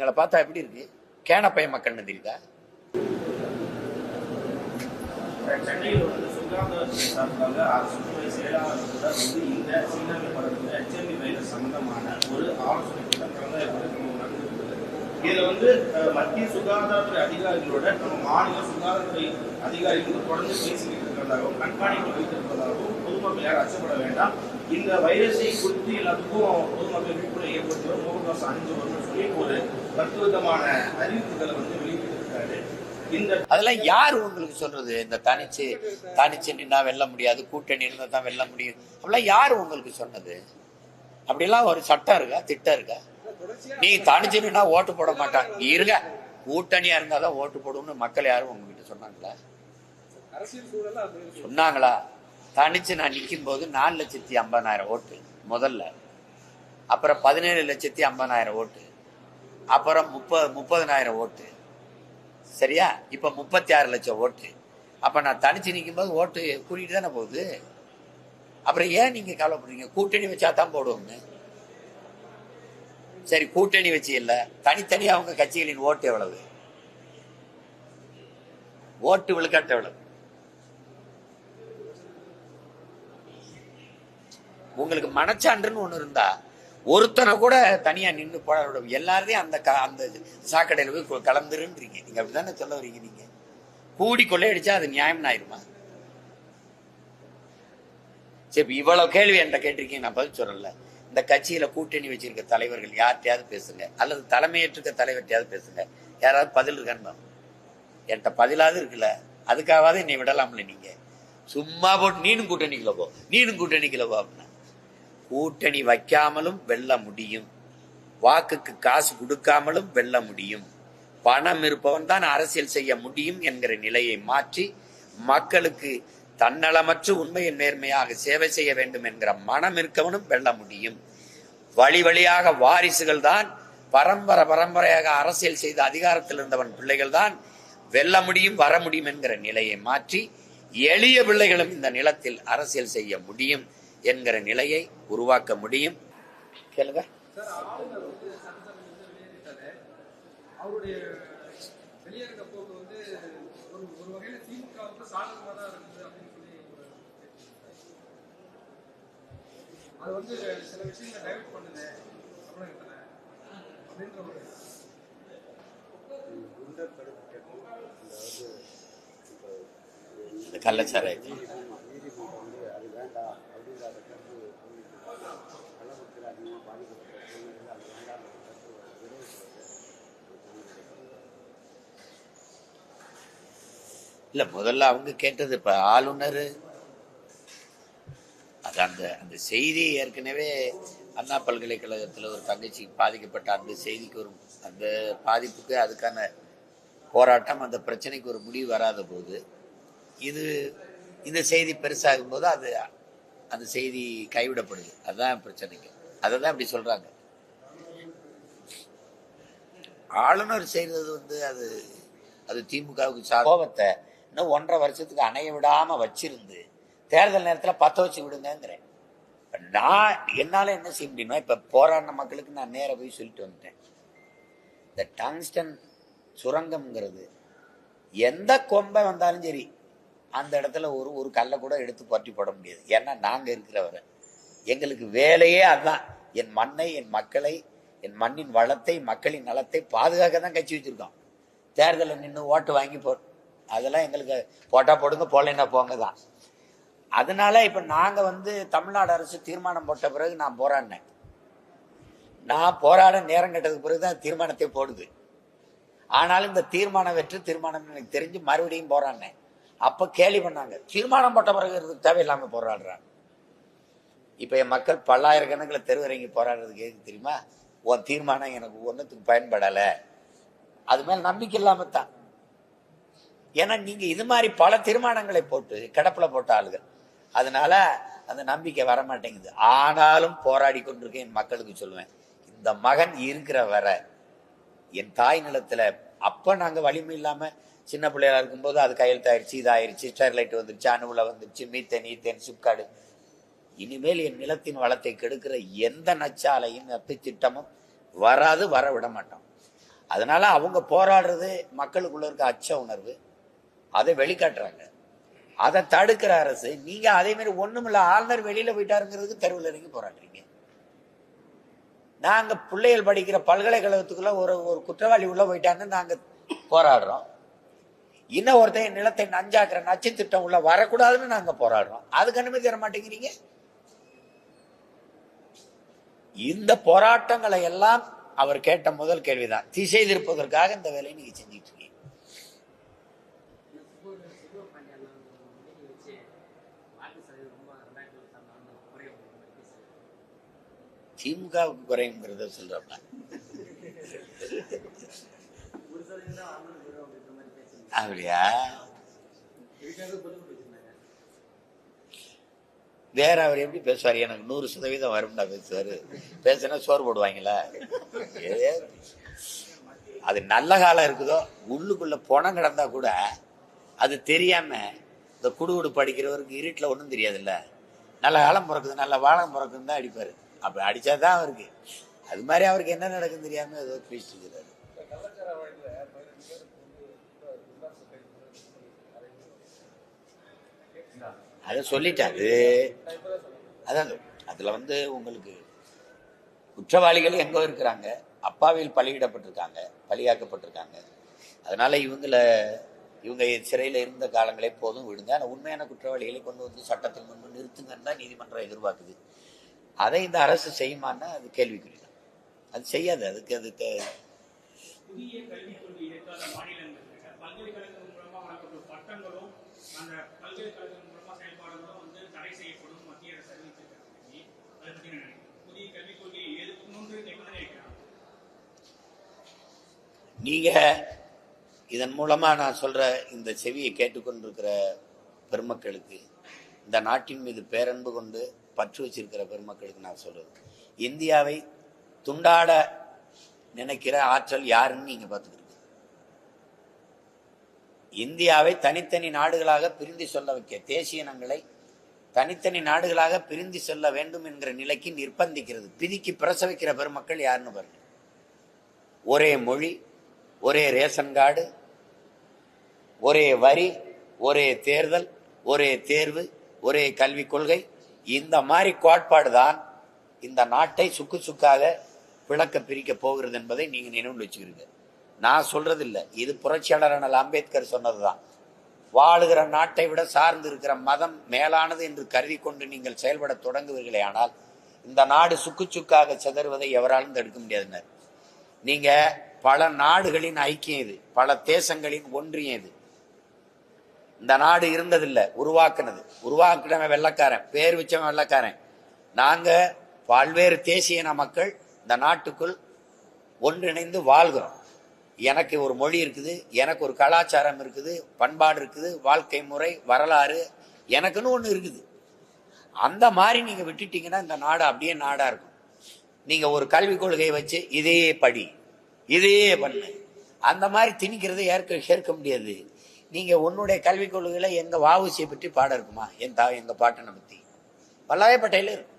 எங்களை பார்த்தா எப்படி இருக்கு? கேனப்பைய மக்கள்னு தெரியுதா சென்னையில் வந்து வந்து இந்த ஒரு ஆலோசனை இதுல வந்து மத்திய சுகாதாரத்துறை அதிகாரிகளோட நம்ம மாநில சுகாதாரத்துறை அதிகாரிகள் தொடர்ந்து பேசிக்கிட்டு இருக்கிறதாகவும் கண்காணிப்பு வைத்திருப்பதாகவும் பொதுமக்கள் யாரும் அச்சப்பட வேண்டாம். இந்த வைரஸை குறித்து எல்லாத்துக்கும் பொதுமக்கள் விழிப்புணர்வு ஏற்படுத்தி வரும் முகக்கவசம் அணிஞ்சு வரணும்னு சொல்லி ஒரு பத்து அறிவிப்புகளை வந்து வெளியிட்டிருக்காரு இந்த அதெல்லாம் யார் உங்களுக்கு சொல்றது? இந்த தனிச்சு தனிச்சு நின்னா வெல்ல முடியாது கூட்டணி இருந்தால் தான் வெல்ல முடியும். அப்படிலாம் யார் உங்களுக்கு சொன்னது? அப்படிலாம் ஒரு சட்டம் இருக்கா? திட்டம் இருக்கா? நீ தனிச்சு நின்னா ஓட்டு போட மாட்டான். நீ இருங்க. கூட்டணியா இருந்தாதான் ஓட்டு போடும்னு மக்கள் யாரும் உங்ககிட்ட சொன்னாங்களா? சொன்னாங்களா? தனிச்சு நான் நிற்கும் போது நாலு லட்சத்தி ஐம்பதாயிரம் ஓட்டு முதல்ல. அப்புறம் பதினேழு லட்சத்தி ஐம்பதாயிரம் ஓட்டு அப்புறம் முப்பது முப்பதனாயிரம் ஓட்டு. சரியா? இப்போ முப்பத்தி ஆறு லட்சம் ஓட்டு. அப்போ நான் தனிச்சு நிற்கும் போது ஓட்டு கூட்டிகிட்டு தானே போகுது? அப்புறம் ஏன் நீங்கள் கவலைப்படுறீங்க? கூட்டணி வச்சா தான் போடுவோம்னு. சரி கூட்டணி வச்சு இல்லை. தனித்தனியாக அவங்க கட்சிகளின் ஓட்டு எவ்வளவு? ஓட்டு விழுக்காட்டு எவ்வளவு? உங்களுக்கு மனச்சான்றுன்னு ஒன்று இருந்தா ஒருத்தனை கூட தனியா நின்று போட எல்லாரையும் அந்த க- அந்த சாக்கடையில் போய் கலந்துருன்றீங்க. நீங்கள் அப்படி தானே சொல்ல வரீங்க நீங்க? கூடி கொள்ளையடிச்சா அது நியாயம் ஆயிருமா? சரி இவ்வளோ கேள்வி என்கிட்ட கேட்டிருக்கீங்க நான் பதில் சொல்லல. இந்த கட்சியில கூட்டணி வச்சிருக்க தலைவர்கள் யார்கிட்டயாவது பேசுங்க. அல்லது தலைமையேற்றுக்க தலைவர்கிட்டயாவது பேசுங்க. யாராவது பதில் இருக்கான்னு என்கிட்ட பதிலாவது இருக்குல்ல. அதுக்காகவாது என்னை விடலாம்ல நீங்க? சும்மா போட்டு நீனும் கூட்டணிக்குள்ள போ. நீனும் கூட்டணிக்குள்ள போ அப்படின்னா. கூட்டணி வைக்காமலும் வெல்ல முடியும். வாக்குக்கு காசு கொடுக்காமலும் வெல்ல முடியும். பணம் இருப்பவன் தான் அரசியல் செய்ய முடியும் என்கிற நிலையை மாற்றி மக்களுக்கு தன்னலமற்று உண்மையின் நேர்மையாக சேவை செய்ய வேண்டும் என்கிற மனம் இருக்கவனும் வெல்ல முடியும். வழி வழியாக வாரிசுகள் தான் பரம்பரை பரம்பரையாக அரசியல் செய்த அதிகாரத்தில் இருந்தவன் பிள்ளைகள் தான் வெல்ல முடியும் வர முடியும் என்கிற நிலையை மாற்றி எளிய பிள்ளைகளும் இந்த நிலத்தில் அரசியல் செய்ய முடியும். என்கிற நிலையை உருவாக்க முடியும். கேளுங்க. அது வந்து சில விஷயங்களை டைவர்ட் பண்ணுது அப்படின்ற ஒரு இந்த கள்ளச்சாராயத்தை இல்ல முதல்ல அவங்க கேட்டது இப்ப ஆளுநர். அது அந்த அந்த செய்தி ஏற்கனவே அண்ணா பல்கலைக்கழகத்தில் ஒரு தங்கச்சி பாதிக்கப்பட்ட அந்த செய்திக்கு ஒரு அந்த பாதிப்புக்கு அதுக்கான போராட்டம் அந்த பிரச்சனைக்கு ஒரு முடிவு வராத போது இது இந்த செய்தி பெருசாகும் போது அது அந்த செய்தி கைவிடப்படுது. அதுதான் பிரச்சனைக்கு அதை தான் அப்படி சொல்கிறாங்க ஆளுநர் செய்தது வந்து அது அது திமுகவுக்கு சா கோபத்தை இன்னும் ஒன்றரை வருஷத்துக்கு அணைய விடாமல் வச்சிருந்து தேர்தல் நேரத்தில் பற்ற வச்சு விடுங்கிறேன் நான் என்னால் என்ன செய்ய முடியுமா இப்போ போராடின மக்களுக்கு நான் நேராக போய் சொல்லிட்டு வந்துட்டேன். இந்த டங்ஸ்டன் சுரங்கம்ங்கிறது எந்த கொம்பை வந்தாலும் சரி அந்த இடத்துல ஒரு ஒரு கல்லை கூட எடுத்து பற்றி போட முடியாது. ஏன்னா நாங்கள் இருக்கிறவரை எங்களுக்கு வேலையே அதுதான் என் மண்ணை என் மக்களை என் மண்ணின் வளத்தை மக்களின் நலத்தை பாதுகாக்க தான் கட்சி வச்சுருக்கோம். தேர்தலில் நின்று ஓட்டு வாங்கி போ அதெல்லாம் எங்களுக்கு போட்டால் போடுங்க போகலைன்னா போங்க தான். அதனால இப்போ நாங்கள் வந்து தமிழ்நாடு அரசு தீர்மானம் போட்ட பிறகு நான் போராடினேன். நான் போராட நேரம் கட்டதுக்கு பிறகு தான் தீர்மானத்தை போடுது. ஆனாலும் இந்த தீர்மானம் வெற்று தீர்மானம் எனக்கு தெரிஞ்சு மறுபடியும் போராடினேன். அப்போ கேலி பண்ணாங்க. தீர்மானம் போட்ட பிறகு இதுக்கு தேவையில்லாமல் போராடுறாங்க. இப்போ என் மக்கள் பல்லாயிரக்கணக்கில் தெருவரங்கி போராடுறதுக்கு எதுக்கு தெரியுமா? உன் தீர்மானம் எனக்கு ஒன்றுத்துக்கு பயன்படலை. அது மேலே நம்பிக்கை இல்லாமல் தான் ஏன்னா நீங்கள் இது மாதிரி பல தீர்மானங்களை போட்டு கிடப்பில் போட்ட ஆளுகள். அதனால அந்த நம்பிக்கை வர மாட்டேங்குது ஆனாலும் போராடி கொண்டிருக்கேன் என் மக்களுக்கு சொல்லுவேன். இந்த மகன் இருக்கிற வர என் தாய் நிலத்தில் அப்போ நாங்கள் வலிமை இல்லாமல் சின்ன பிள்ளையா இருக்கும்போது அது கையெழுத்தாயிருச்சு இதாயிருச்சு ஸ்டெர்லைட் வந்துருச்சு அணுவில் வந்துருச்சு மீத்தேன் ஈத்தேன் சிப்காடு. இனிமேல் என் நிலத்தின் வளத்தை கெடுக்கிற எந்த நச்சாலையும் நத்து திட்டமும் வராது வர விட மாட்டோம். அதனால அவங்க போராடுறது மக்களுக்குள்ள இருக்க அச்ச உணர்வு. அதை வெளிக்காட்டுறாங்க. அதை தடுக்கிற அரசு நீங்க அதே மாதிரி ஒண்ணுமில்ல ஆளுநர் வெளியில போயிட்டாருங்கிறதுக்கு தெருவில் இறங்கி போராடுறீங்க. நாங்க பிள்ளைகள் படிக்கிற பல்கலைக்கழகத்துக்குள்ள ஒரு ஒரு குற்றவாளி உள்ள போயிட்டான்னு நாங்க போராடுறோம். இன்னும் ஒருத்தன் நிலத்தை நஞ்சாக்குற நச்சு திட்டம் உள்ள வரக்கூடாதுன்னு நாங்க போராடுறோம். அதுக்கு அனுமதி தர மாட்டேங்கிறீங்க? இந்த போராட்டங்களை எல்லாம் அவர் கேட்ட முதல் கேள்விதான். திசை திருப்பதற்காக இந்த வேலையை நீங்க செஞ்சுட்டு இருக்கீங்க. திமுகவுக்கு குறையுங்கிறத சொல்றப்ப. அப்படியா? வேற அவர் எப்படி பேசுவார்? எனக்கு நூறு சதவீதம் வரும்டா பேசுவாரு. பேசுனா சோறு போடுவாங்களா? அது நல்ல காலம் இருக்குதோ? உள்ளுக்குள்ள பணம் கிடந்தா கூட அது தெரியாம இந்த குடுகுடு படிக்கிறவருக்கு இருட்டில் ஒன்றும் தெரியாதுல்ல. நல்ல காலம் பிறக்குது நல்ல வாழம் பிறக்குன்னு தான் அடிப்பாரு. அப்படி அடிச்சாதான் அவருக்கு. அது மாதிரி அவருக்கு என்ன நடக்குன்னு தெரியாம ஏதோ பேசிட்டு இருக்கிறார் கள்ளச்சார வழக்குல பதினஞ்சு பேருக்கு வந்து உல்லாச கைது அதை சொல்லிட்டாரு. அதான் அதில் வந்து உங்களுக்கு குற்றவாளிகள் எங்க இருக்கிறாங்க? அப்பாவில் பலியிடப்பட்டிருக்காங்க பலியாக்கப்பட்டிருக்காங்க. அதனால இவங்கள இவங்க சிறையில் இருந்த காலங்களே போதும் விடுங்க. ஆனால் உண்மையான குற்றவாளிகளை கொண்டு வந்து சட்டத்தில் முன்பு நிறுத்துங்கன்னு தான் நீதிமன்றம் எதிர்பார்க்குது. அதை இந்த அரசு செய்யுமான்னா அது கேள்விக்குறி தான் அது செய்யாது. அதுக்கு அது பல்கலைக்கழகம் மூலமா வழங்கப்படும் பட்டங்களும் அந்த பல்கலைக்கழகம் மூலமா செயல்பாடுகளும் வந்து தடை செய்யப்படும் மத்திய அரசு அறிவிச்சிருக்காங்க அதை பத்தி என்ன நினைக்கிறீங்க புதிய கல்விக் கொள்கையை எதிர்க்கணும்னு எப்பதான் நினைக்கிறாங்க நீங்க இதன் மூலமா நான் சொல்ற இந்த செவியை கேட்டுக்கொண்டிருக்கிற பெருமக்களுக்கு இந்த நாட்டின் மீது பேரன்பு கொண்டு பற்று வச்சிருக்கிற பெருமக்களுக்கு நான் சொல்றது. இந்தியாவை துண்டாட நினைக்கிற ஆற்றல் யாருன்னு நீங்க பார்த்துக்கிறீங்க இந்தியாவை தனித்தனி நாடுகளாக பிரிந்து சொல்ல வைக்க தேசிய இனங்களை தனித்தனி நாடுகளாக பிரிந்து செல்ல வேண்டும் என்கிற நிலைக்கு நிர்பந்திக்கிறது பிதிக்கு பிரசவிக்கிற பெருமக்கள் யாருன்னு பாருங்க. ஒரே மொழி ஒரே ரேஷன் கார்டு ஒரே வரி ஒரே தேர்தல் ஒரே தேர்வு ஒரே கல்விக் கொள்கை. இந்த மாதிரி கோட்பாடு தான் இந்த நாட்டை சுக்கு சுக்காக விளக்க பிரிக்க போகிறது என்பதை நீங்கள் நினைவு வச்சுக்கிறீங்க. நான் சொல்றது இல்லை இது புரட்சியாளர் அம்பேத்கர் அம்பேத்கர் சொன்னதுதான். வாழுகிற நாட்டை விட சார்ந்து இருக்கிற மதம் மேலானது என்று கருதி கொண்டு நீங்கள் செயல்பட தொடங்குவீர்களே ஆனால் இந்த நாடு சுக்கு சுக்காக சிதறுவதை எவராலும் தடுக்க முடியாதுனர் நீங்கள் பல நாடுகளின் ஐக்கியம் இது. பல தேசங்களின் ஒன்றியம் இது. இந்த நாடு இருந்ததில்லை உருவாக்குனது. உருவாக்கினவன் வெள்ளக்காரன் பேர் வச்சவன் வெள்ளக்காரன். நாங்க பல்வேறு தேசிய இன மக்கள் இந்த நாட்டுக்குள் ஒன்றிணைந்து வாழ்கிறோம். எனக்கு ஒரு மொழி இருக்குது எனக்கு ஒரு கலாச்சாரம் இருக்குது பண்பாடு இருக்குது வாழ்க்கை முறை வரலாறு எனக்குன்னு ஒன்று இருக்குது. அந்த மாதிரி நீங்கள் விட்டுட்டீங்கன்னா இந்த நாடு அப்படியே நாடாக இருக்கும். நீங்கள் ஒரு கல்விக் கொள்கையை வச்சு இதே படி இதே பண்ணு. அந்த மாதிரி திணிக்கிறதை ஏற்க ஏற்க முடியாது. நீங்கள் உன்னுடைய கல்விக் கொள்கையில் எங்கள் வாவுசியை பற்றி பாடம் இருக்குமா? என் தா எங்கள் பாட்டனை பத்தி? வல்லாயப்பட்டையில இருக்கும்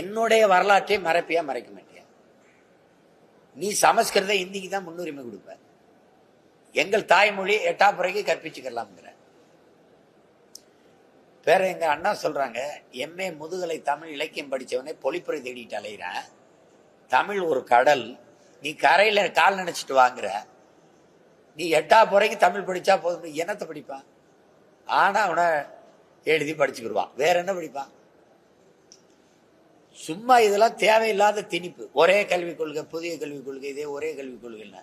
என்னுடைய வரலாற்றை மறைப்பியா மறைக்க மாட்டியா? நீ சமஸ்கிருத இந்திக்கு தான் முன்னுரிமை கொடுப்ப. எங்கள் தாய்மொழி எட்டாப்புறைக்கு கற்பிச்சுக்கலாம்ங்கிற. வேற எங்கள் அண்ணா சொல்கிறாங்க எம்ஏ முதுகலை தமிழ் இலக்கியம் படித்தவனே பொழிப்புரை தேடிட்டு அலையிறேன். தமிழ் ஒரு கடல். நீ கரையில் கால் நினச்சிட்டு வாங்குற. நீ எட்டா புறைக்கு தமிழ் படித்தா போதும். என்னத்தை படிப்பான் ஆனால் அவனை எழுதி படிச்சுக்கிடுவான். வேற என்ன படிப்பான் சும்மா இதெல்லாம் தேவையில்லாத திணிப்பு. ஒரே கல்விக் கொள்கை புதிய கல்விக் கொள்கை இதே ஒரே கல்விக் கொள்கை இல்லை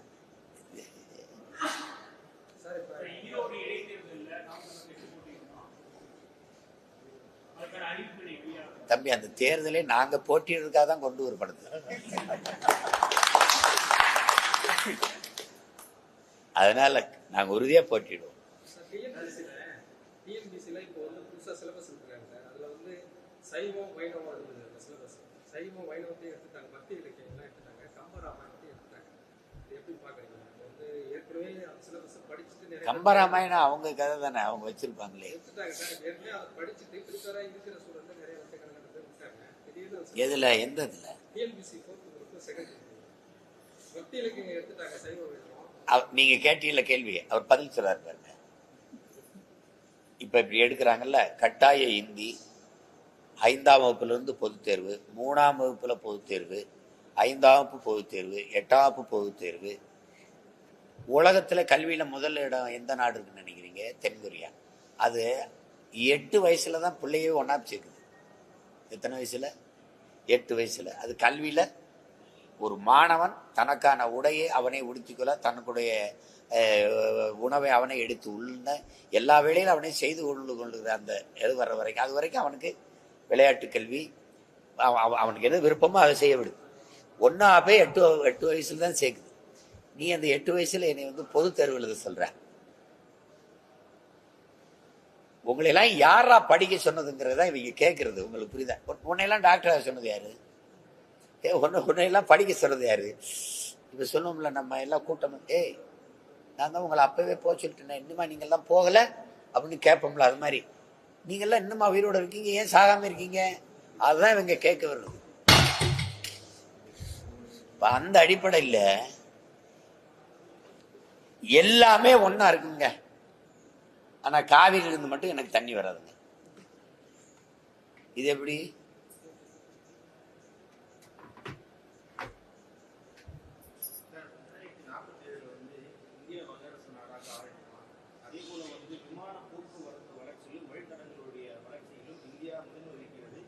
தம்பி அந்த தேர்தலை நாங்க போட்டியிடுறதுக்காக தான் கொண்டு வரப்படுது அதனால நாங்க உறுதியா போட்டிடுவோம் கம்பராமாயணம் அவங்க கதை தானே? அவங்க வச்சிருப்பாங்களே எடுத்துட்டாங்க சார் ஏற்கனவே அதை படிச்சுட்டு ப்ரிப்பேராக இருக்கிற ஸ்டூடெண்ட் நிறைய லட்சக்கணக்கான பேர் இருக்காங்க திடீர்னு எதுல? எந்த இதுல நீங்க கேட்டீங்கல்ல கேள்வி அவர் பதில் சொல்றாரு பாருங்க. இப்ப இப்படி எடுக்கிறாங்கல்ல கட்டாய இந்தி ஐந்தாம் வகுப்புல இருந்து பொதுத் தேர்வு மூணாம் வகுப்புல பொதுத் தேர்வு ஐந்தாம் வகுப்பு பொதுத் தேர்வு எட்டாம் வகுப்பு பொதுத் தேர்வு. உலகத்துல கல்வியில முதல் இடம் எந்த நாடு இருக்குன்னு நினைக்கிறீங்க? தென்கொரியா அது எட்டு வயசுல தான் பிள்ளையே ஒன்றா சேர்க்குது. எத்தனை வயசுல? எட்டு வயசுல. அது கல்வியில ஒரு மாணவன் தனக்கான உடையை அவனை உடுத்திக்கொள்ள தனக்குடைய உணவை அவனை எடுத்து உள்ள எல்லா வேலையிலும் அவனை செய்து கொண்டு கொள்ளுகிற அந்த எது வர்ற வரைக்கும். அது வரைக்கும் அவனுக்கு விளையாட்டு கல்வி அவனுக்கு எது விருப்பமோ அதை செய்ய விடுது ஒன்றா போய் எட்டு எட்டு வயசுல தான் சேர்க்குது. நீ அந்த எட்டு வயசுல என்னை வந்து பொது தேர்வு எழுத சொல்கிற உங்களையெல்லாம் யாரா படிக்க சொன்னதுங்கிறத இவங்க கேட்கறது உங்களுக்கு புரியுதா? உன்னையெல்லாம் டாக்டராக சொன்னது யாரு? ஏ ஒன்று உன்னையெல்லாம் படிக்க சொன்னது யாரு? இப்போ சொன்னோம்ல நம்ம எல்லாம் கூட்டம். ஏய் நான் தான் உங்களை அப்போவே போக சொல்லிட்டேன் இன்னுமா நீங்கள்லாம் போகலை? அப்படின்னு கேட்போம்ல அது மாதிரி. நீங்கள்லாம் இன்னுமா உயிரோடு இருக்கீங்க? ஏன் சாகாமல் இருக்கீங்க? அதுதான் இவங்க கேட்க வருது இப்போ அந்த அடிப்படையில் எல்லாமே ஒன்றா இருக்குங்க. ஆனா காவிரியில இருந்து மட்டும் எனக்கு தண்ணி வராதுங்க. இது எப்படி ரெண்டாயிரத்தி நாற்பத்தி ஏழுல வந்து இந்திய வல்லரசு நாடாக ஆரம்பிக்கலாம் அதே போல வந்து விமான போக்குவரத்து வளர்ச்சியிலும் வழித்தடங்களுடைய வளர்ச்சியிலும் இந்தியா முதலில் இருக்கிறது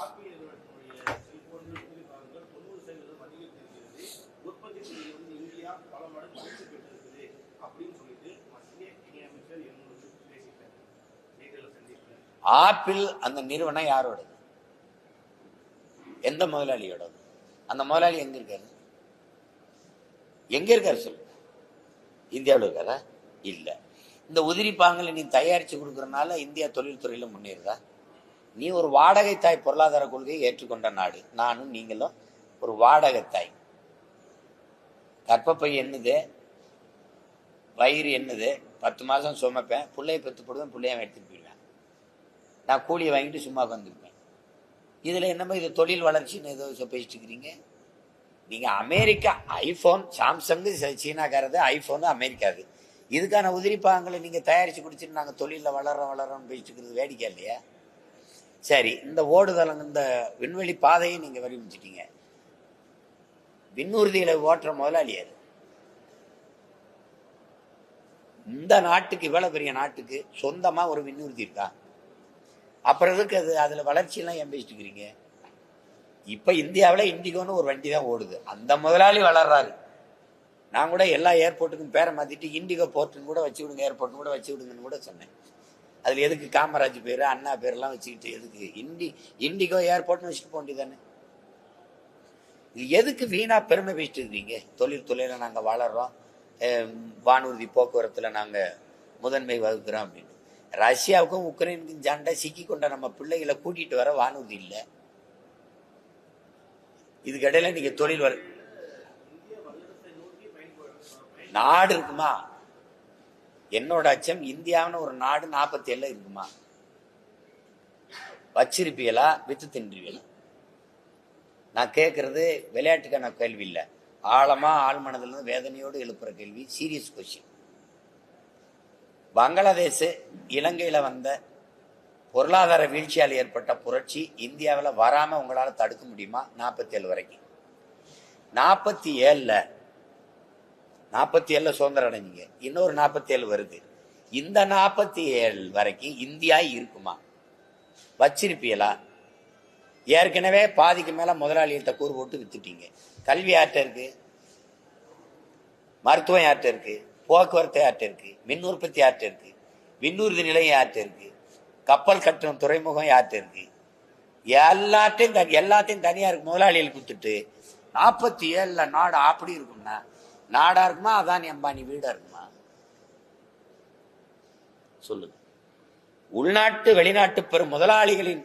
ஆப்பிள் நிறுவனத்தினுடைய செல்போன்கள் குறிப்பாக தொண்ணூறு சதவீதம் அதிகரித்திருக்கிறது உற்பத்தி துறையில் வந்து இந்தியா பல மடங்கு வளர்ச்சி பெற்றிருக்குது அப்படின்னு சொல்லிட்டு மத்திய இணையமைச்சர் என்னோட பேசிட்டார் நேரில் சந்திப்பில் ஆப்பிள் அந்த நிறுவனம் யாரோடது? எந்த முதலாளியோடது? அந்த முதலாளி எங்க இருக்காரு? எங்க இருக்காரு சொல்லுங்க இந்தியாவில் இருக்காரா? இல்ல. இந்த உதிரி பாங்களை நீ தயாரிச்சு கொடுக்கறனால இந்தியா தொழில்துறையில முன்னேறுதா? நீ ஒரு வாடகை தாய் பொருளாதார கொள்கையை ஏற்றுக்கொண்ட நாடு. நானும் நீங்களும் ஒரு வாடகை தாய். கற்பப்பை என்னது? வயிறு என்னது? பத்து மாதம் சுமப்பேன். பிள்ளைய பெற்று போடுவேன் பிள்ளைய எடுத்துட்டு நான் கூலியை வாங்கிட்டு சும்மா உட்காந்துருப்பேன் இதில் என்னமோ இது தொழில் வளர்ச்சின்னு ஏதோ பேசிட்டு இருக்கிறீங்க நீங்கள் அமெரிக்கா ஐஃபோன் சாம்சங்கு ச- சீனாக்காரது ஐஃபோனு அமெரிக்காது இதுக்கான உதிரிப்பாகங்களை நீங்கள் தயாரித்து குடிச்சிட்டு நாங்கள் தொழிலில் வளர்றோம் வளர்றோம்னு பேசிட்டு வேடிக்கை இல்லையா? சரி இந்த ஓடுதளம் இந்த விண்வெளி பாதையை நீங்கள் வடிவமைச்சிட்டீங்க. விண்ணூர்தியில் ஓட்டுற முதலாளி அது இந்த நாட்டுக்கு இவ்வளோ பெரிய நாட்டுக்கு சொந்தமாக ஒரு விண்ணூர்தி இருக்கா? அப்புறம் எதுக்கு அது? அதில் வளர்ச்சியெல்லாம் ஏன் பேசிட்டு இருக்கிறீங்க இப்போ இந்தியாவில் இண்டிகோன்னு ஒரு வண்டி தான் ஓடுது. அந்த முதலாளி வளர்றாரு. நான் கூட எல்லா ஏர்போர்ட்டுக்கும் பேரை மாற்றிட்டு இண்டிகோ போர்ட்டுன்னு கூட வச்சு விடுங்க ஏர்போர்ட்னு கூட வச்சு விடுங்கன்னு கூட சொன்னேன். அதில் எதுக்கு காமராஜ் பேர் அண்ணா பேர்லாம் வச்சுக்கிட்டு எதுக்கு? இண்டி இண்டிகோ ஏர்போர்ட்னு வச்சுட்டு போக வேண்டியதானே இது எதுக்கு வீணாக பெருமை பேசிட்டு இருக்கீங்க தொழில் துறையில நாங்க வானூர்தி போக்குவரத்தில் நாங்கள் முதன்மை வகுக்கிறோம் அப்படின்னு. ரஷ்யாவுக்கும் உக்ரைனுக்கும் சண்டை சிக்கி கொண்ட நம்ம பிள்ளைகளை கூட்டிட்டு வர வானூர்தி இல்லை. இதுக்கிடையில நீங்க தொழில் வர நாடு இருக்குமா? என்னோட அச்சம் இந்தியாவின் ஒரு நாடு நாற்பத்தி ஏழுல இருக்குமா? வச்சிருப்பீங்களா? வித்து தின்றுவீங்களா நான் கேட்கறது விளையாட்டுக்கான கேள்வி இல்லை. ஆழமா ஆழ்மனதுலேருந்து வேதனையோடு எழுப்புற கேள்வி சீரியஸ் கொஸ்டின் பங்களாதேஷ் இலங்கையில் வந்த பொருளாதார வீழ்ச்சியால் ஏற்பட்ட புரட்சி இந்தியாவில் வராமல் உங்களால் தடுக்க முடியுமா? நாற்பத்தி ஏழு வரைக்கும். நாற்பத்தி ஏழில் நாற்பத்தி ஏழில் சுதந்திரம் அடைஞ்சிங்க. இன்னொரு நாற்பத்தி ஏழு வருது. இந்த நாற்பத்தி ஏழு வரைக்கும் இந்தியா இருக்குமா? வச்சிருப்பீங்களா? ஏற்கனவே பாதிக்கு மேலே முதலாளிகிட்ட கூறு போட்டு வித்துட்டீங்க. கல்வி யார்கிட்ட இருக்கு? மருத்துவம் யார்கிட்ட இருக்கு? போக்குவரத்து யார்கிட்ட இருக்குது மின் உற்பத்தி யார்கிட்ட இருக்குது விண்ணூர்தி நிலையம் யார்கிட்ட இருக்குது கப்பல் கட்டும் துறைமுகம் யார்கிட்ட இருக்குது எல்லாத்தையும் தனி எல்லாத்தையும் தனியாருக்கு முதலாளிகள் கொடுத்துட்டு நாற்பத்தி ஏழில் நாடு அப்படி இருக்கும்னா நாடாக இருக்குமா அதானி அம்பானி வீடாக இருக்குமா? சொல்லுங்க. உள்நாட்டு வெளிநாட்டு பெரும் முதலாளிகளின்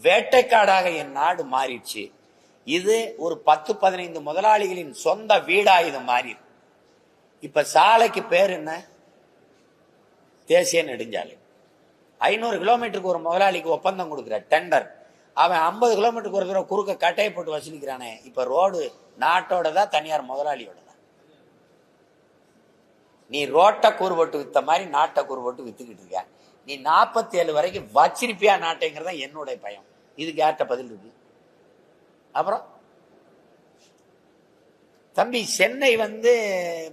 வேட்டைக்காடாக என் நாடு மாறிடுச்சு. இது ஒரு பத்து பதினைந்து முதலாளிகளின் சொந்த வீடாக இது மாறி இப்ப சாலைக்கு பேர் என்ன? தேசிய நெடுஞ்சாலை. ஐநூறு கிலோமீட்டருக்கு ஒரு முதலாளிக்கு ஒப்பந்தம் கொடுக்குற டெண்டர் அவன் ஐம்பது கிலோமீட்டருக்கு ஒரு தடவை குறுக்க கட்டையை போட்டு வசூலிக்கிறானே இப்ப ரோடு நாட்டோட தான் தனியார் முதலாளியோட தான் நீ ரோட்டை கூறுபட்டு வித்த மாதிரி நாட்டை கூறுபட்டு வித்துக்கிட்டு இருக்க நீ நாற்பத்தி ஏழு வரைக்கும் வச்சிருப்பியா நாட்டைங்கிறதான் என்னுடைய பயம். இதுக்கு யார்கிட்ட பதில் இருக்கு? அப்புறம்? தம்பி சென்னை வந்து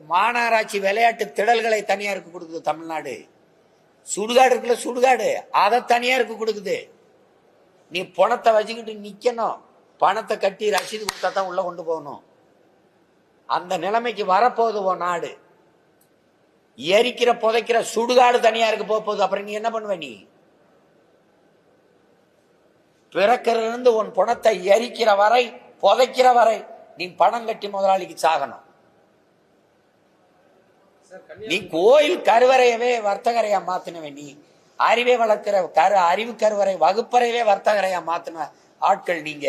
மாநகராட்சி விளையாட்டு திடல்களை தனியாருக்கு கொடுக்குது தமிழ்நாடு. சுடுகாடு இருக்குல்ல சுடுகாடு. அதை தனியாருக்கு கொடுக்குது. நீ பணத்தை வச்சுக்கிட்டு நிக்கணும். பணத்தை கட்டி ரசீது கொடுத்தா தான் உள்ள கொண்டு போகணும். அந்த நிலைமைக்கு வரப்போகுது உன் நாடு. எரிக்கிற புதைக்கிற சுடுகாடு தனியாருக்கு போக போகுது. அப்புறம் நீ என்ன பண்ணுவ நீ? பிறக்கிறதுல உன் பணத்தை எரிக்கிற வரை புதைக்கிற வரை நீ பணம் கட்டி முதலாளிக்கு சாகணும். நீ கோயில் கருவறையவே வர்த்தகரையா மாத்தினவே நீ. அறிவை வளர்க்கிற கரு அறிவு கருவறை வகுப்பறையவே வர்த்தகரையா மாத்தின ஆட்கள் நீங்க.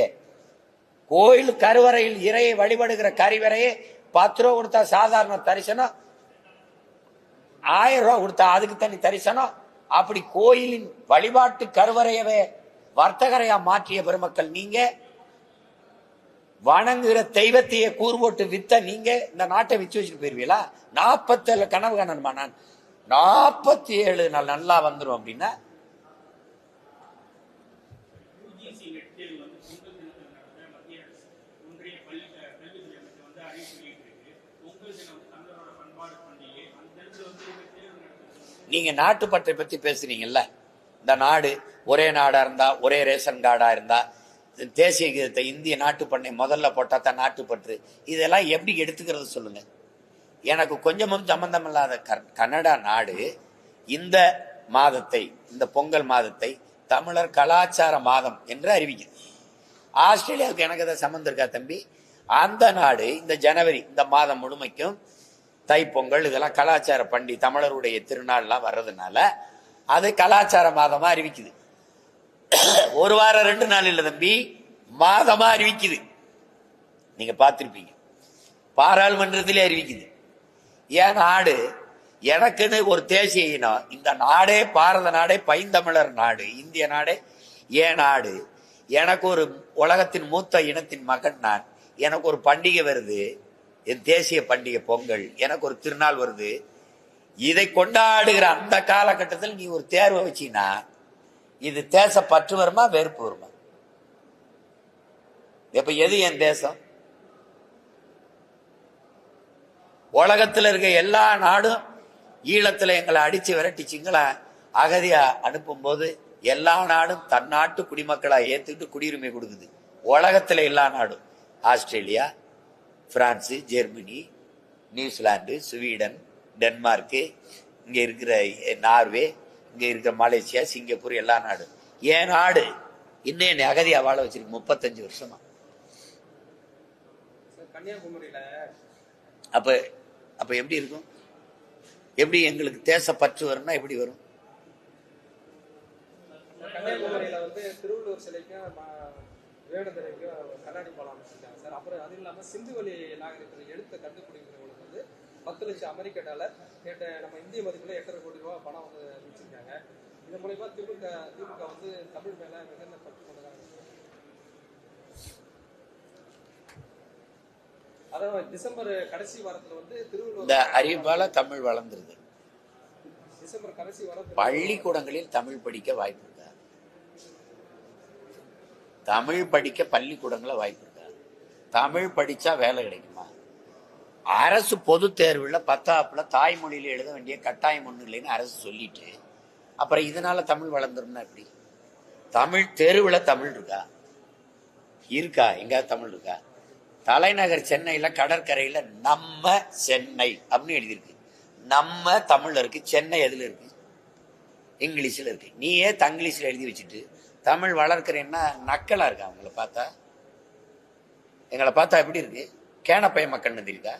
கோயில் கருவறையில் இறையை வழிபடுகிற கருவறையே பத்து ரூபா கொடுத்தா சாதாரண தரிசனம் ஆயிரம் ரூபா கொடுத்தா அதுக்கு தனி தரிசனம். அப்படி கோயிலின் வழிபாட்டு கருவறையவே வர்த்தகரையா மாற்றிய பெருமக்கள் நீங்க. வணங்குகிற தெய்வத்தையே கூறு போட்டு வித்த நீங்க இந்த நாட்டை விச்சு வச்சுட்டு போயிருவீங்களா? நாற்பத்தேழு கனவு கணன்மா நான்? நாற்பத்தி ஏழு நாள் நல்லா வந்துரும் அப்படின்னா? இந்த நீங்க நாட்டுப்பற்றை பத்தி பேசுறீங்கல்ல. இந்த நாடு ஒரே நாடா இருந்தா ஒரே ரேஷன் கார்டா இருந்தா தேசிய கீதத்தை இந்திய நாட்டுப்பண்ணை முதல்ல போட்டால் தான் நாட்டுப்பற்று இதெல்லாம் எப்படி எடுத்துக்கிறது சொல்லுங்க. எனக்கு கொஞ்சமும் சம்பந்தம் இல்லாத கனடா நாடு இந்த மாதத்தை இந்த பொங்கல் மாதத்தை தமிழர் கலாச்சார மாதம் என்று அறிவிக்குது ஆஸ்திரேலியாவுக்கு எனக்கு அதை சம்மந்தம் இருக்கா தம்பி? அந்த நாடு இந்த ஜனவரி இந்த மாதம் முழுமைக்கும் தைப்பொங்கல் இதெல்லாம் கலாச்சார பண்டி தமிழருடைய திருநாள்லாம் வர்றதுனால அது கலாச்சார மாதமாக அறிவிக்குது. ஒரு வாரம் ரெண்டு நாள் இல்லை தம்பி. மாதமா அறிவிக்குது. நீங்க பார்த்துருப்பீங்க. பாராளுமன்றத்திலே அறிவிக்குது. ஏன் நாடு? எனக்குன்னு ஒரு தேசிய இனம் இந்த நாடே பாரத நாடே பைந்தமிழர் நாடு இந்திய நாடே ஏன் நாடு. எனக்கு ஒரு உலகத்தின் மூத்த இனத்தின் மகன் நான். எனக்கு ஒரு பண்டிகை வருது. என் தேசிய பண்டிகை பொங்கல். எனக்கு ஒரு திருநாள் வருது. இதை கொண்டாடுகிற அந்த காலகட்டத்தில் நீ ஒரு தேர்வை வச்சினா இது தேச பற்று வருமா வெறுப்பு வருமா? இப்ப எது என் தேசம்? உலகத்தில் இருக்க எல்லா நாடும் ஈழத்தில் எங்களை அடிச்சு விரட்டிச்சிங்களா? அகதியா அனுப்பும்போது எல்லா நாடும் தன் நாட்டு குடிமக்களா ஏத்துக்கிட்டு குடியுரிமை கொடுக்குது. உலகத்துல எல்லா நாடும். Australia France Germany New Zealand Sweden Denmark இங்கே இருக்கிற நார்வே இங்க இருக்கிற மலேசியா சிங்கப்பூர் எல்லா நாடும் ஏன் நாடு? இன்னும் என்னை அகதியா வாழ வச்சிருக்கு முப்பத்தஞ்சு வருஷமா. அப்ப அப்ப எப்படி இருக்கும்? எப்படி எங்களுக்கு தேச பற்று வரும்னா எப்படி வரும்? கன்னியாகுமரியில வந்து திருவள்ளுவர் சிலைக்கும் ம- விவேகானந்தருக்கும் கண்ணாடி பாலம் அமைச்சிருக்காங்க சார். அப்புறம் அது இல்லாம சிந்துவெளி நாகரிகத்தில் எழுத்த கண்டுபிடிக்கிறவங்களுக்கு வந்து பத்து லட்சம் அமெரிக்க டாலர் கேட்ட நம்ம இந்திய மதிப்புல எட்டரை கோடி ரூபாய் பணம் வந்து அமைச்சிருக்காங்க இதன் மூலியமா திமுக திமுக வந்து தமிழ் மேல மிகுந்த பற்று கொண்டதாக அதாவது டிசம்பர் கடைசி வாரத்துல வந்து இந்த திருவள்ளுவர் அறிவிப்பால தமிழ் வளர்ந்துருது. டிசம்பர் கடைசி வாரம் பள்ளிக்கூடங்களில் தமிழ் படிக்க வாய்ப்பு இருக்கா? தமிழ் படிக்க பள்ளிக்கூடங்கள வாய்ப்பு இருக்கா? தமிழ் படிச்சா வேலை கிடைக்குமா? அரசு பொது தேர்வில் பத்தாப்புல தாய்மொழியில எழுத வேண்டிய கட்டாயம் ஒன்று இல்லைன்னு அரசு சொல்லிட்டு அப்புறம் இதனால தமிழ் வளர்ந்துரும்னா எப்படி? தமிழ் தெருவில் தமிழ் இருக்கா? இருக்கா? எங்கேயாவது தமிழ் இருக்கா? தலைநகர் சென்னையில் கடற்கரையில் நம்ம சென்னை அப்படின்னு எழுதியிருக்கு. நம்ம தமிழில் இருக்கு. சென்னை எதில் இருக்கு? இங்கிலீஷில் இருக்கு. நீயே தங்கிலீஷில் எழுதி வச்சுட்டு தமிழ் வளர்க்குறேன்னா நக்கலாக இருக்கா? அவங்கள பார்த்தா? எங்களை பார்த்தா எப்படி இருக்கு? கேனப்பைய மக்கள் இருக்கா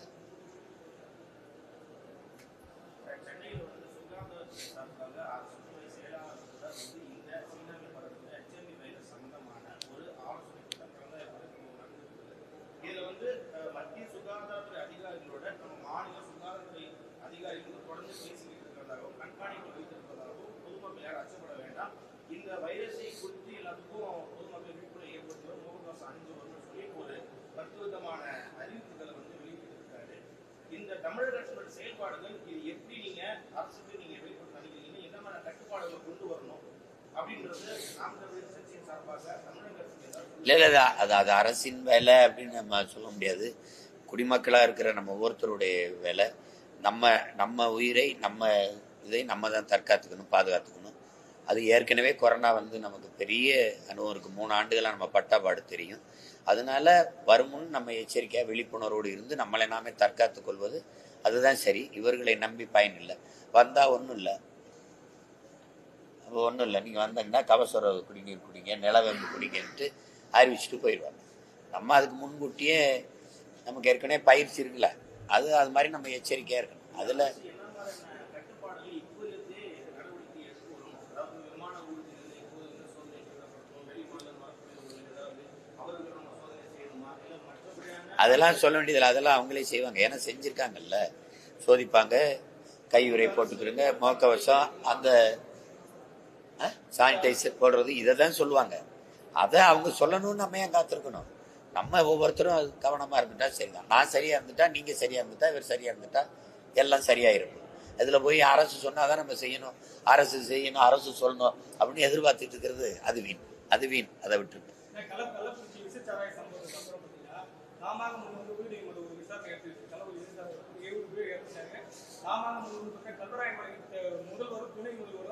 சென்னையில் வந்து சுகாதாரத்துறை சார்பாக அரசுத்துறை செயலாளர் கூட வந்து இந்த சீனாவில் பரவுகிற HMV வைரஸ் சம்பந்தமான ஒரு ஆலோசனை கூட்டம் கடந்த இருபத்தி மூணு நடந்திருக்கிறது. இதுல வந்து அஹ், மத்திய சுகாதாரத்துறை அதிகாரிகளோட நம்ம மாநில சுகாதாரத்துறை அதிகாரிகள் தொடர்ந்து பேசிக்கிட்டு இருக்கிறதாகவும் கண்காணிப்பு வைத்திருப்பதாகவும் பொதுமக்கள் யாரும் அச்சப்பட வேண்டாம் இந்த வைரஸை குறித்து எல்லாத்துக்கும் பொதுமக்கள் விழிப்புணர்வு ஏற்படுத்துவது முகக்கவசம் அணிஞ்சு வரணும்னு சொல்லி ஒரு பத்து விதமான அறிவிப்புகளை வந்து வெளியிட்டிருக்காரு தமிழக அரசோட செயல்பாடுகள் இது எப்படி நீங்க அரசுக்கு நீங்க வெளிப்படுத்த நினைக்கிறீங்க என்ன மாதிரி கட்டுப்பாடுகளை கொண்டு வரணும் அப்படின்றது நாம் தமிழர் கட்சியின் சார்பாக தமிழக அரசுக்கு ஏதாவது இல்லை இல்லை அது- அது அரசின் வேலை அப்படின்னு நம்ம சொல்ல முடியாது. குடிமக்களாக இருக்கிற நம்ம ஒவ்வொருத்தருடைய வேலை. நம்ம நம்ம உயிரை நம்ம இதை நம்ம தான் தற்காத்துக்கணும் பாதுகாத்துக்கணும். அது ஏற்கனவே கொரோனா வந்து நமக்கு பெரிய அனுபவம் இருக்குது மூணு ஆண்டுகளாக நம்ம பட்டாபாடு தெரியும். அதனால வருமுன் நம்ம எச்சரிக்கையாக விழிப்புணர்வோடு இருந்து நம்மளை நாமே தற்காத்து கொள்வது அதுதான் சரி. இவர்களை நம்பி பயன் இல்லை. வந்தால் ஒன்றும் இல்லை. ஒன்றும் இல்லை. நீங்கள் வந்தீங்கன்னா கவசர குடிநீர் குடிங்க நிலவேம்பு குடிங்கன்ட்டு அறிவிச்சுட்டு போயிடுவாங்க. நம்ம அதுக்கு முன்கூட்டியே நமக்கு ஏற்கனவே பயிற்சி இருக்குல்ல அது அது மாதிரி நம்ம எச்சரிக்கையாக இருக்கணும். அதில் அதெல்லாம் சொல்ல வேண்டியதில்லை. அதெல்லாம் அவங்களே செய்வாங்க. ஏன்னா செஞ்சுருக்காங்கல்ல. சோதிப்பாங்க. கையுறை போட்டுக்கிறங்க முகக்கவசம் அந்த சானிடைசர் போடுறது இதை தான் சொல்லுவாங்க. அதை அவங்க சொல்லணும்னு நம்ம ஏன் காத்திருக்கணும்? நம்ம ஒவ்வொருத்தரும் அது கவனமாக இருந்துட்டா சரிதான். நான் சரியாக இருந்துட்டா நீங்கள் சரியாக இருந்துட்டா இவர் சரியாக இருந்துட்டா எல்லாம் சரியாக இருக்கும் அதில் போய் அரசு சொன்னால் தான் நம்ம செய்யணும். அரசு செய்யணும் அரசு சொல்லணும் அப்படின்னு எதிர்பார்த்துட்டு இருக்கிறது அது வீண். அது வீண். அதை விட்டு முதல்வர் துணை முதல்வர்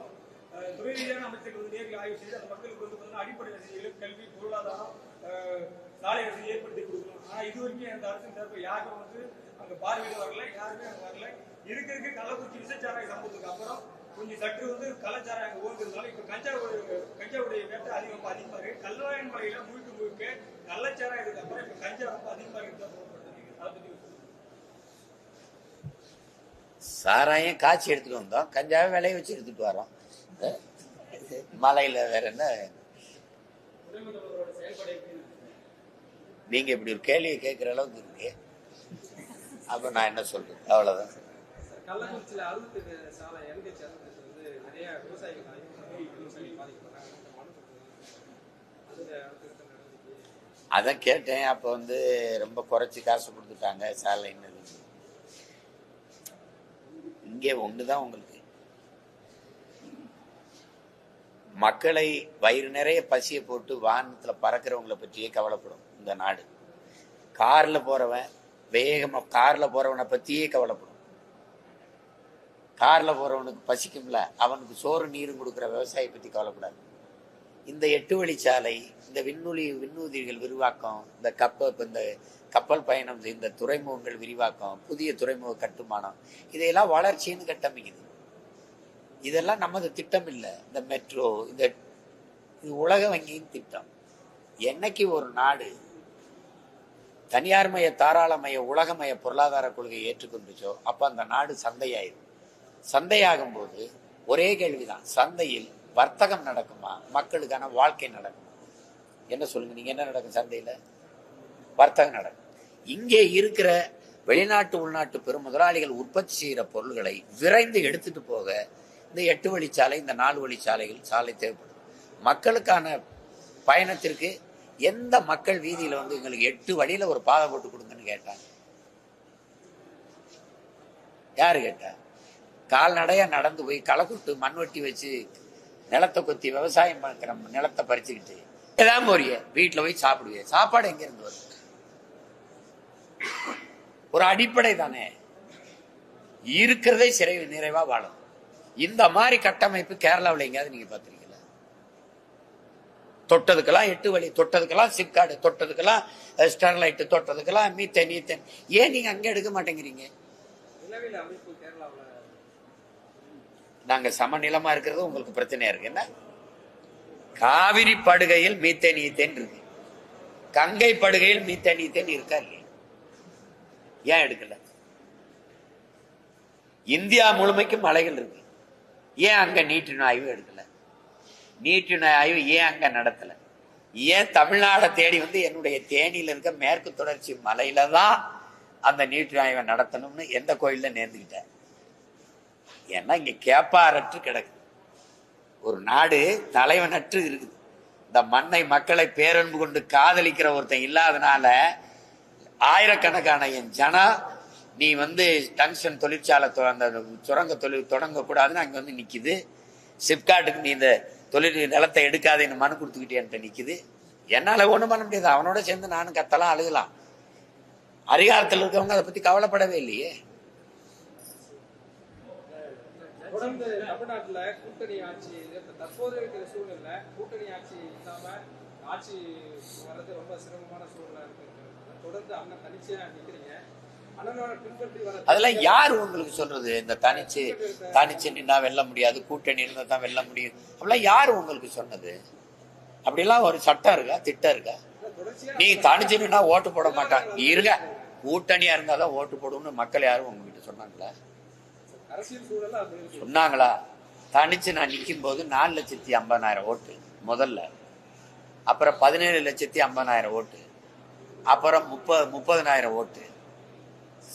துறை ரீதியான அமைச்சர்கள் வந்து நேரில் ஆய்வு செய்து அந்த மக்களுக்கு வந்து பார்த்தீங்கன்னா அடிப்படை வசதிகள் கல்வி பொருளாதாரம் சாலை வசதி ஏற்படுத்தி கொடுக்கணும். ஆனா இது வரைக்கும் அந்த அரசின் தரப்பு யாரும் வந்து அங்கே பார்வையிட வரல யாருமே அங்கே வரல. இருக்க இருக்க கள்ளக்குறிச்சி விசச்சாராய சம்பவத்துக்கு அப்புறம் கொஞ்சம் சற்று வந்து கலாச்சாரம் அங்க ஓடுறதுனால இப்ப கஞ்சா கஞ்சாவுடைய வேட்டை அதிகம் அதிகமாக இருக்கு. கல்வாயன் மலையில முழுக்க முழுக்க கள்ளச்சாரம் இதுக்கு அப்புறம் இப்போ கஞ்சா ரொம்ப அதிகமாக இருக்கு சாராயம் காய்ச்சி எடுத்துட்டு வந்தோம். கஞ்சாவை விளைய வச்சு எடுத்துட்டு வரோம். மலையில வேற என்ன? நீங்க இப்படி ஒரு கேள்வியை கேட்குற அளவுக்கு இருக்கு அப்ப நான் என்ன சொல்றேன் அவ்வளவுதான். அதான் கேட்டேன். அப்போ வந்து ரொம்ப குறைச்சி காசு கொடுத்துட்டாங்க சேலைன்னு இங்கே ஒன்று தான் உங்களுக்கு மக்களை வயிறு நிறைய பசியை போட்டு வானத்தில் பறக்கிறவங்களை பற்றியே கவலைப்படும் இந்த நாடு. காரில் போகிறவன் வேகமாக காரில் போகிறவனை பற்றியே கவலைப்படும். காரில் போகிறவனுக்கு பசிக்கும்ல அவனுக்கு சோறு நீரும் கொடுக்குற விவசாயி பற்றி கவலைப்படாது. இந்த எட்டு வழிச்சாலை இந்த விண்ணுளி விண்ணூதிகள் விரிவாக்கம் இந்த கப்பல் இந்த கப்பல் பயணம் இந்த துறைமுகங்கள் விரிவாக்கம் புதிய துறைமுக கட்டுமானம் இதையெல்லாம் வளர்ச்சின்னு கட்டமைக்குது. இதெல்லாம் நமது திட்டம் இல்லை இந்த மெட்ரோ இந்த இது உலக வங்கியின் திட்டம். என்னைக்கு ஒரு நாடு தனியார்மய தாராளமய உலகமய பொருளாதார கொள்கையை ஏற்றுக்கொண்டுச்சோ அப்போ அந்த நாடு சந்தையாயிரும். சந்தையாகும் போது ஒரே கேள்விதான். சந்தையில் வர்த்தகம் நடக்குமா? மக்களுக்கான வாழ்க்கை நடக்குமா? என்ன சொல்லுங்க? நீங்க என்ன நடக்கும் சந்தையில்? வர்த்தகம் நடக்கும். இங்கே இருக்கிற வெளிநாட்டு உள்நாட்டு பெரும் முதலாளிகள் உற்பத்தி செய்கிற பொருள்களை விரைந்து எடுத்துட்டு போக இந்த எட்டு வழிச்சாலை இந்த நாலு வழிச்சாலைகள் சாலை தேவைப்படும். மக்களுக்கான பயணத்திற்கு எந்த மக்கள் வீதியில் வந்து எங்களுக்கு எட்டு வழியில ஒரு பாதை போட்டு கொடுங்கன்னு கேட்டாங்க. யாரு கேட்டா? கால்நடையா நடந்து போய் களை கொட்டு மண்வெட்டி வச்சு நிலத்தை கொத்தி விவசாயம் பார்க்குற நிலத்தை பறிச்சுக்கிட்டு ஏதாவது போறிய வீட்டில் போய் சாப்பிடுவிய? சாப்பாடு எங்க இருந்து வரும்? ஒரு அடிப்படை தானே. இருக்கிறதே சிறை நிறைவா வாழும். இந்த மாதிரி கட்டமைப்பு கேரளாவில் எங்கேயாவது நீங்க பார்த்திருக்கீங்களா? தொட்டதுக்கெல்லாம் எட்டு வழி தொட்டதுக்கெல்லாம் சிப்காடு தொட்டதுக்கெல்லாம் ஸ்டெர்லைட் தொட்டதுக்கெல்லாம் மீத்தேன் நீத்தேன் ஏன் நீங்க அங்க எடுக்க மாட்டேங்கிறீங்க? நாங்க சமநிலமா இருக்கிறது உங்களுக்கு பிரச்சனையா இருக்கு. என்ன? காவிரி படுகையில் மீத்தேன் ஈத்தேன் இருக்கு. கங்கை படுகையில் மீத்தேன் ஈத்தேன் இருக்கா இல்லையா? ஏன் எடுக்கல? இந்தியா முழுமைக்கும் மலைகள் இருக்கு. ஏன் அங்கே நீட்டின ஆய்வு எடுக்கலை? நீட்டின ஆய்வு ஏன் அங்கே நடத்தலை? ஏன் தமிழ்நாடை தேடி வந்து என்னுடைய தேனியில் இருக்க மேற்கு தொடர்ச்சி மலையில தான் அந்த நீட்டு ஆய்வை நடத்தணும்னு எந்த கோயிலில் நேர்ந்துக்கிட்டேன் ஏன்னா இங்கே கேப்பாரற்று கிடக்குது ஒரு நாடு தலைவனற்று இருக்குது. இந்த மண்ணை மக்களை பேரன்பு கொண்டு காதலிக்கிற ஒருத்தன் இல்லாதனால ஆயிரக்கணக்கான என் ஜனம் நீ வந்து டங்ஷன் தொழிற்சாலை தொ- அந்த சுரங்க தொழில் தொடங்கக்கூடாதுன்னு அங்கே வந்து நிற்கிது சிப்காட்டுக்கு நீ இந்த தொழில் நிலத்தை எடுக்காதேன்னு மனு கொடுத்துக்கிட்டேன்ட்ட நிற்கிது என்னால் ஒன்றும் பண்ண முடியாது. அவனோட சேர்ந்து நானும் கத்தலாம் அழுகலாம். அதிகாரத்தில் இருக்கவங்க அதை பற்றி கவலைப்படவே இல்லையே. தொடர்ந்து கூட்டணி ஆட்சி தற்போது இருக்கிற சூழ்நிலை கூட்டணி ஆட்சி ஆட்சி வர்றது ரொம்ப சிரமமான சூழ்நிலை இருக்கு தொடர்ந்து அண்ணன் அதெல்லாம் யார் உங்களுக்கு சொல்றது? இந்த தனிச்சு தனிச்சு நின்னா வெல்ல முடியாது கூட்டணி இருந்தா தான் வெல்ல முடியும். அப்படிலாம் யார் உங்களுக்கு சொன்னது? அப்படிலாம் ஒரு சட்டம் இருக்கா? திட்டம் இருக்கா? நீ தனிச்சு நின்னா ஓட்டு போட மாட்டான். இருங்க. கூட்டணியா இருந்தாதான் ஓட்டு போடுவோம்னு மக்கள் யாரும் உங்ககிட்ட சொன்னாங்களா? சொன்னாங்களா? தனிச்சு நான் நிற்கும் போது நாலு லட்சத்தி ஐம்பதாயிரம் ஓட்டு முதல்ல. அப்புறம் பதினேழு லட்சத்தி ஐம்பதாயிரம் ஓட்டு. அப்புறம் முப்பது முப்பதனாயிரம் ஓட்டு.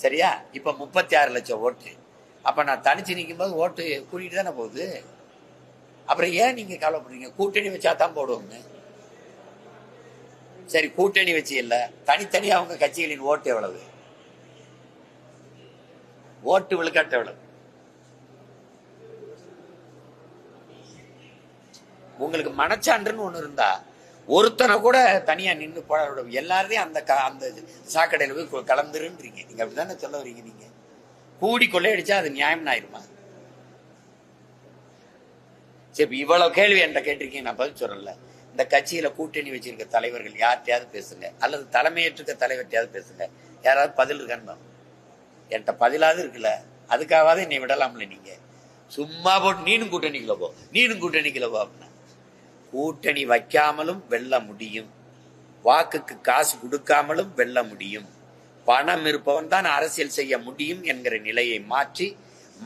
சரியா? இப்ப முப்பத்தி ஆறு லட்சம் ஓட்டு. அப்ப நான் தனிச்சு நிற்கும் போது ஓட்டு கூட்டிட்டு தானே போகுது? அப்புறம் ஏன் நீங்க கவலைப்படுறீங்க? கூட்டணி வச்சா தான் போடுவோம்னு சரி கூட்டணி வச்சு இல்லை. தனித்தனியா அவங்க கட்சிகளின் ஓட்டு எவ்வளவு? ஓட்டு விழுக்காட்டு எவ்வளவு? உங்களுக்கு மனச்சான்றுன்னு ஒன்று இருந்தா ஒருத்தனை கூட தனியா நின்று போட எல்லாரையும் அந்த க- அந்த சாக்கடையில போய் கலந்துருன்றீங்க. நீங்க அப்படிதானே சொல்ல வரீங்க நீங்க? கூடி கொள்ளையடிச்சா அது நியாயம் ஆயிருமா? சரி இவ்வளோ இவ்வளவு கேள்வி என்கிட்ட கேட்டிருக்கீங்க நான் பதில் சொல்லல. இந்த கட்சியில கூட்டணி வச்சிருக்க தலைவர்கள் யார்கிட்டயாவது பேசுங்க. அல்லது தலைமையேற்றுக்க தலைவர்கிட்டயாவது பேசுங்க. யாராவது பதில் இருக்கான்னு என்கிட்ட பதிலாவது இருக்குல்ல. அதுக்காகவாது என்னை விடலாம்ல நீங்க? சும்மா போட்டு நீனும் கூட்டணிக்குள்ள போ. நீனும் கூட்டணிக்குள்ள போ அப்படின்னா. கூட்டணி வைக்காமலும் வெல்ல முடியும். வாக்குக்கு காசு கொடுக்காமலும் வெல்ல முடியும். பணம் இருப்பவன் தான் அரசியல் செய்ய முடியும் என்கிற நிலையை மாற்றி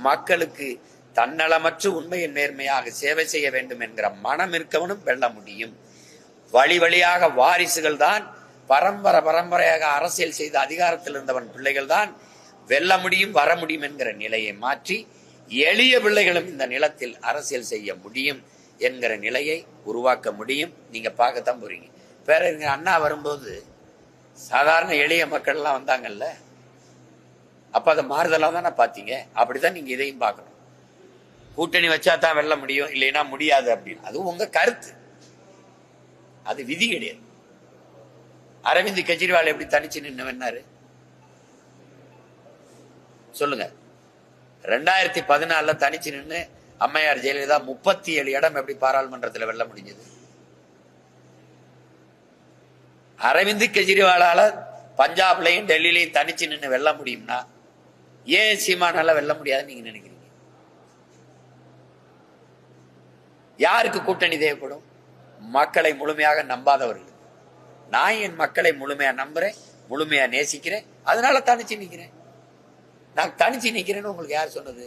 மக்களுக்கு தன்னலமற்று உண்மையின் நேர்மையாக சேவை செய்ய வேண்டும் என்கிற மனம் இருக்கவனும் வெல்ல முடியும். வழி வழியாக வாரிசுகள் தான் பரம்பரை பரம்பரையாக அரசியல் செய்த அதிகாரத்தில் இருந்தவன் பிள்ளைகள் தான் வெல்ல முடியும் வர முடியும் என்கிற நிலையை மாற்றி எளிய பிள்ளைகளும் இந்த நிலத்தில் அரசியல் செய்ய முடியும். என்கிற நிலையை உருவாக்க முடியும். நீங்க பார்க்கத்தான் போறீங்க. பேரறிஞர் அண்ணா வரும்போது சாதாரண எளிய மக்கள் எல்லாம் வந்தாங்கல்ல? அப்ப அதை மாறுதலா தானே பாத்தீங்க அப்படிதான் நீங்க இதையும் பார்க்கணும். கூட்டணி வச்சா தான் வெல்ல முடியும் இல்லைன்னா முடியாது அப்படின்னு. அது உங்க கருத்து. அது விதி கிடையாது. அரவிந்த் கெஜ்ரிவால் எப்படி தனிச்சு நின்று சொல்லுங்க. ரெண்டாயிரத்தி பதினாலுல தனிச்சு நின்று அம்மையார் ஜெயலலிதா முப்பத்தி ஏழு இடம் எப்படி பாராளுமன்றத்தில் வெல்ல முடிஞ்சது? அரவிந்த் கெஜ்ரிவாலால பஞ்சாப்லையும் டெல்லியிலையும் தனிச்சு நின்று வெல்ல முடியும்னா ஏன் சீமானால வெல்ல முடியாதுன்னு நீங்க நினைக்கிறீங்க? யாருக்கு கூட்டணி தேவைப்படும்? மக்களை முழுமையாக நம்பாதவர்கள் நான் என் மக்களை முழுமையா நம்புறேன் முழுமையா நேசிக்கிறேன் அதனால தனிச்சு நிக்கிறேன். நான் தனிச்சு நிக்கிறேன்னு உங்களுக்கு யார் சொன்னது?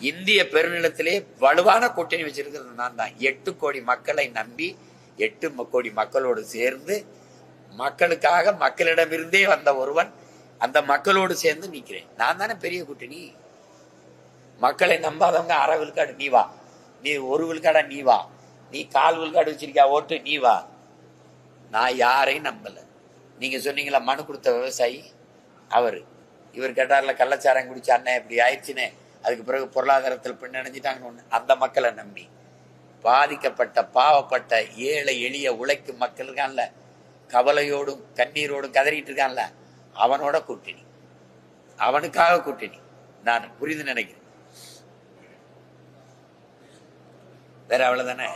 இந்திய பெருநிலத்திலே வலுவான கூட்டணி வச்சிருக்கிறது நான் தான் எட்டு கோடி மக்களை நம்பி எட்டு கோடி மக்களோடு சேர்ந்து மக்களுக்காக மக்களிடமிருந்தே வந்த ஒருவன் அந்த மக்களோடு சேர்ந்து நிக்கிறேன் நான் தானே பெரிய கூட்டணி. மக்களை நம்பாதவங்க அரை விழுக்காடு நீ வா. நீ ஒரு விழுக்காடா நீ வா. நீ கால் விழுக்காடு வச்சிருக்கியா ஓட்டு நீ வா. நான் யாரையும் நம்பல. நீங்க சொன்னீங்களா மனு கொடுத்த விவசாயி? அவரு. இவர் கேட்டார்ல கள்ளச்சாரம் குடிச்ச அண்ணன் இப்படி ஆயிடுச்சுனே அதுக்கு பிறகு பொருளாதாரத்தில் பின்னடைஞ்சிட்டாங்கன்னு ஒன்று அந்த மக்களை நம்பி. பாதிக்கப்பட்ட பாவப்பட்ட ஏழை எளிய உழைக்கும் மக்கள் இருக்கான்ல. கவலையோடும் கண்ணீரோடும் கதறிட்டு இருக்கான்ல. அவனோட கூட்டணி. அவனுக்காக கூட்டணி. நான் புரிந்து நினைக்கிறேன். வேற அவ்வளவுதானே?